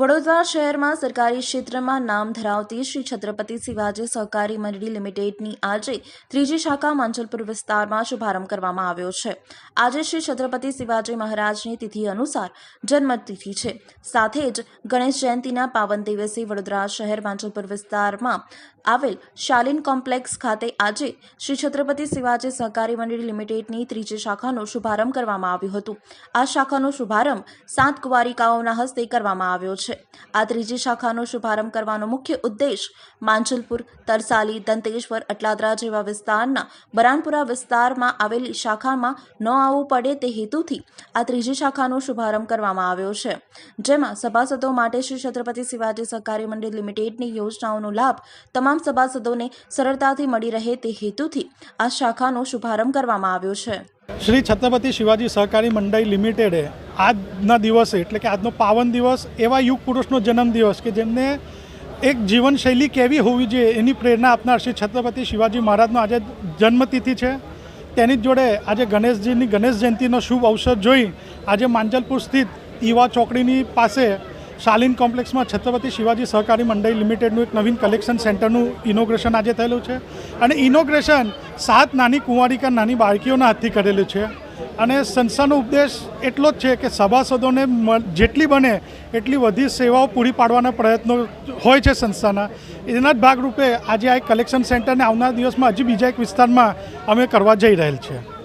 વડોદરા શહેરમાં સરકારી ક્ષેત્રમાં નામ ધરાવતી શ્રી છત્રપતિ શિવાજી સહકારી મંડળી લિમિટેડની આજે ત્રીજી શાખા માંજલપુર વિસ્તારમાં શુભારંભ કરવામાં આવ્યો છે. આજે શ્રી છત્રપતિ શિવાજી મહારાજની તિથિ અનુસાર જન્મતિથિ છે. સાથે જ ગણેશ જયંતિના પાવન દિવસે વડોદરા શહેર માંજલપુર વિસ્તારમાં આવેલ શાલિન કોમ્પ્લેક્સ ખાતે આજે શ્રી છત્રપતિ શિવાજી સહકારી મંડળી લિમિટેડની ત્રીજી શાખાનો શુભારંભ કરવામાં આવ્યો હતો. આ શાખાનો શુભારંભ સાત કુવારિકાઓના હસ્તે કરવામાં આવ્યો છે. આ ત્રીજી શાખાનો શુભારંભ કરવાનો મુખ્ય ઉદ્દેશ માંચલપુર તરસાલી, દંતેશ્વર, અટલાદરા જેવા વિસ્તારના બરાનપુરા વિસ્તારમાં આવેલી શાખામાં ન આવવું પડે તે હેતુથી આ ત્રીજી શાખાનો શુભારંભ કરવામાં આવ્યો છે. જેમાં સભાસદો માટે શ્રી છત્રપતિ શિવાજી સહકારી મંડળ લિમિટેડની યોજનાઓનો લાભ તમામ સભાસદોને સરળતાથી મળી રહે તે હેતુથી આ શાખાનો શુભારંભ કરવામાં આવ્યો છે. શ્રી છત્રપતિ શિવાજી સહકારી મંડળી લિમિટેડે આજના દિવસે, એટલે કે આજનો પાવન દિવસ, એવા યુગ પુરુષનો જન્મદિવસ કે જેમને એક જીવનશૈલી કેવી હોવી જોઈએ એની પ્રેરણા આપનાર શ્રી છત્રપતિ શિવાજી મહારાજનો આજે જન્મતિથિ છે. તેની જ જોડે આજે ગણેશજીની ગણેશ જયંતિનો શુભ અવસર જોઈ આજે માંજલપુર સ્થિત ઈવા ચોકડીની પાસે શાલીન કોમ્પ્લેક્સમાં છત્રપતિ શિવાજી સહકારી મંડળી લિમિટેડનું એક નવીન કલેક્શન સેન્ટરનું ઇનોગ્રેશન આજે થયેલું છે. અને ઇનોગ્રેશન સાત નાની કુંવારિકા નાની બાળકીઓના હાથથી કરેલું છે. અને સંસ્થાનો ઉપદેશ એટલો જ છે કે સભાસદોને જેટલી બને એટલી બધી સેવાઓ પૂરી પાડવાના પ્રયત્નો હોય છે સંસ્થાના. એના જ ભાગરૂપે આજે આ એક કલેક્શન સેન્ટરને આવનાર દિવસમાં હજી બીજા એક વિસ્તારમાં અમે કરવા જઈ રહેલ છે.